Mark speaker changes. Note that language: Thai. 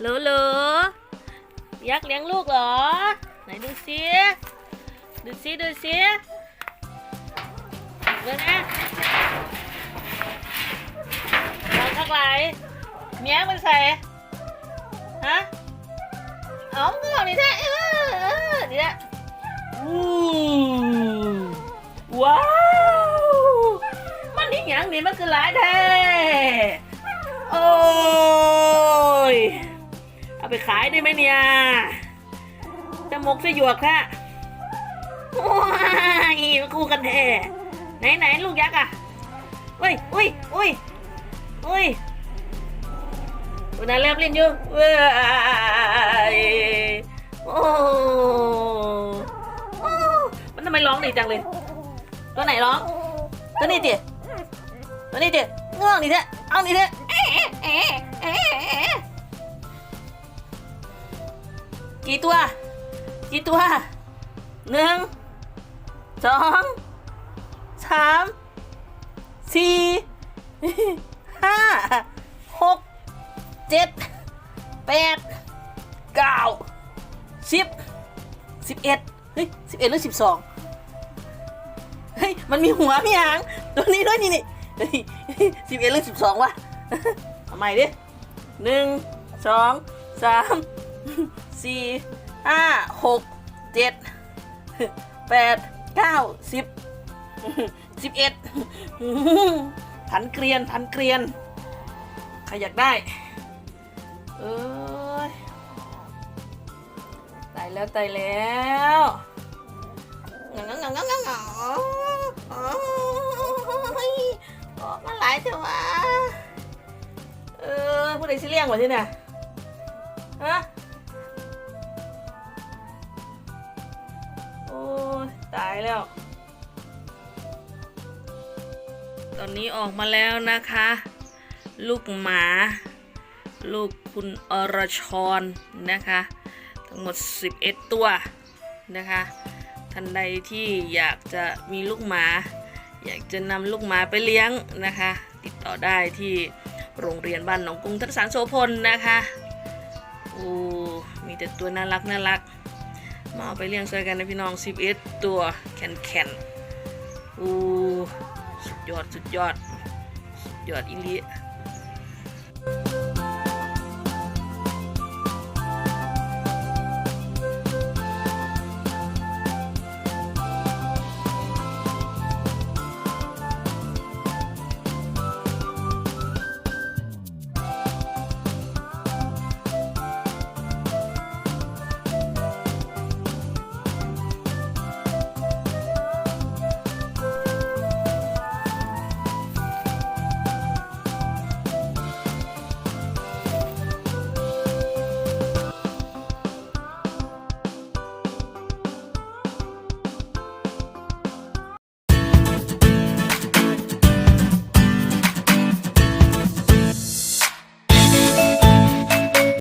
Speaker 1: เลี้ยงลูกเหรอ ไหนดูซิดูซิดูซิดูนะมองข้าไหลเมียมันใส่ฮะเอามันก็บอกนี่แท้เออเออนี่แหละอู้ว้าวมันนี่หยังนี่มันคือหลายแท้โอ้ย เอาไปขายได้ไหมเนี่ยจมกสยวกค่ะว้ายมาคู่กันแท้ไหนไหนลูกยักษ์อะอุ้ยอุ้ยอุ้ยอุ้ยตัวนั้นเริ่มเล่นอยู่เว้ยโอ้โอ้มันทำไมร้องดีจังเลย ตัวไหนร้อง ตัวนี้ดิตัวนี้ดิง่วงดิเถอะเอาดิเถอะ กี่ตัว กี่ตัวหนึ่งสองสามสี่ห้าหกเจ็ดแปดเก้าสิบสิบเอ็ดเฮ้ยสิบเอ็ดหรือสิบสองเฮ้ย มันมีหัวพี่หาง ตัวนี้ด้วยนี่นี่สิบเอ็ดหรือสิบสองวะเอาใหม่ดิหนึ่งสองสาม สี่ห้าหกเจ็ดแปดเก้าสิบสิบเอ็ดพันเกลียนพันเกลียนใครอยากได้ เอ้ยตายแล้วตายแล้วงังงังงังงังงังโอ้ยออกมาหลายเถอะวะเออผู้ใดสิเลี้ยงวะที่เนี่ย ตายแล้ว ตอนนี้ออกมาแล้วนะคะ ลูกหมา ลูกคุณอรชรนะคะ ทั้งหมด 11 ตัวนะคะ ท่านใดที่อยากจะมีลูกหมา อยากจะนำลูกหมาไปเลี้ยงนะคะ ติดต่อได้ที่โรงเรียนบ้านหนองกรุงทัศสารโสพลนะคะ โอ้ มีแต่ตัวน่ารักน่ารัก มาเอาไปเลี้ยงช่วยกันนะพี่น้อง11ตัวแคนแขนอู้สุดยอด สุดยอด สุดยอดอีลี